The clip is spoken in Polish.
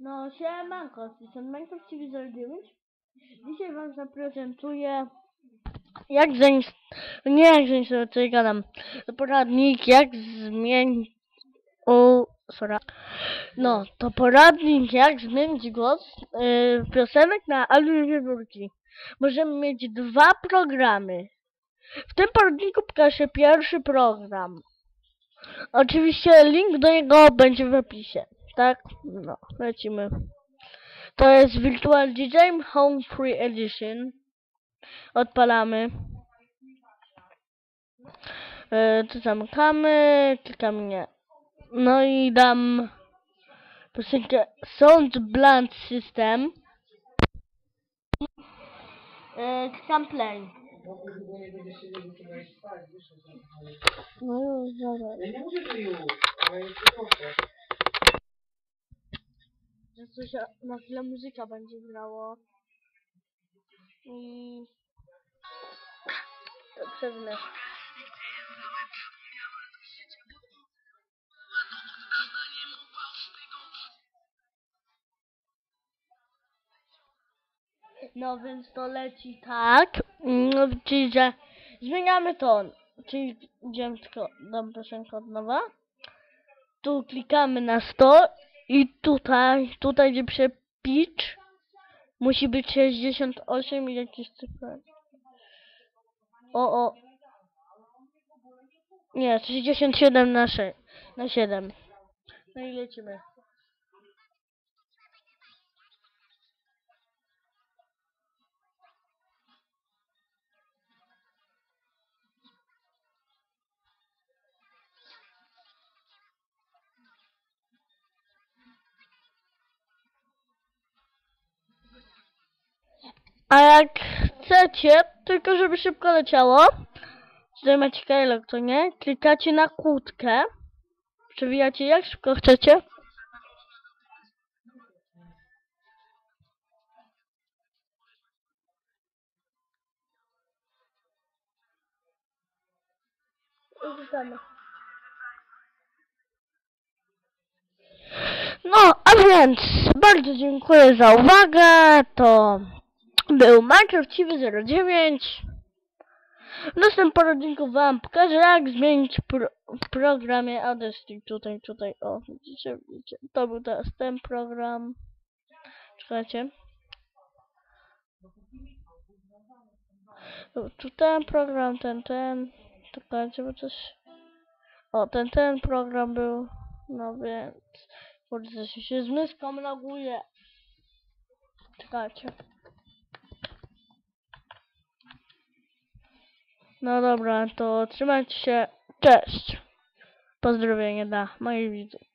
No siemanko, z tej strony Minecraft TV 09. Dzisiaj wam zaprezentuję jak zainstalować, nie jak zainstalować, co ja gadam, to poradnik jak zmienić, o, sorry. No, to poradnik jak zmienić głos yy, piosenek na album wiewiórki. Możemy mieć dwa programy. W tym poradniku pokażę pierwszy program. Oczywiście link do niego będzie w opisie. Tak? No, lecimy. To jest Virtual DJ Home Free Edition. Odpalamy. E, to zamykamy, klikamy nie. No i dam piosenkę Sound Blunt System. E, klikam play. No już, dobra. Ja nie mówię, że już, ale jeszcze proszę. że coś na chwilę muzyka będzie grało. I... Przewinę. No więc to leci tak, no, czyli że zmieniamy ton, czyli idziemy tylko, dam piosenkę od nowa. Tu klikamy na 100 i tutaj, tutaj gdzie pisze pitch musi być 68 i jakieś cyfry. O, o. Nie, 67 na 6, na 7. No i lecimy. A jak chcecie, tylko żeby szybko leciało, tutaj macie kailok, to nie? Klikacie na kłódkę, przewijacie jak szybko chcecie. No, a więc bardzo dziękuję za uwagę. To był Minecraft TV 09. W następnym poradniku wam pokażę jak zmienić pro w programie Audacity. Tutaj, tutaj, o, widzicie, widzicie. To był teraz ten program. Czekajcie. Tu ten program, ten, ten. Czekajcie, bo coś... O, ten, ten program był. No więc... Kurde, się z myszką. Czekajcie. No dobra, to trzymajcie się. Cześć. Pozdrowienie dla moich widzów.